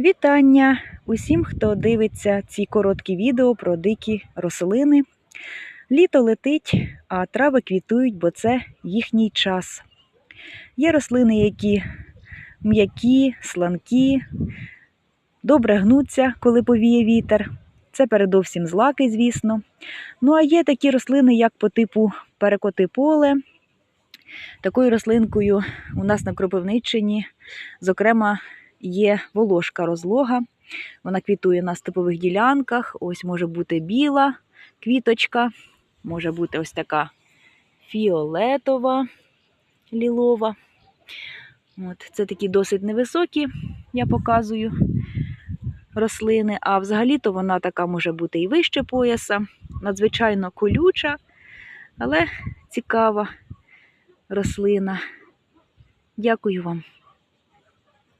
Вітання усім, хто дивиться ці короткі відео про дикі рослини. Літо летить, а трави квітують, бо це їхній час. Є рослини, які м'які, сланкі, добре гнуться, коли повіє вітер. Це передовсім злаки, звісно. Ну, а є такі рослини, як по типу перекоти поле. Такою рослинкою у нас на Кропивниччині, зокрема, є волошка розлога. Вона квітує на степових ділянках. Ось може бути біла квіточка, може бути ось така фіолетова, лілова. От, це такі досить невисокі, я показую рослини. А взагалі-то вона така може бути і вище пояса, надзвичайно колюча, але цікава рослина. Дякую вам.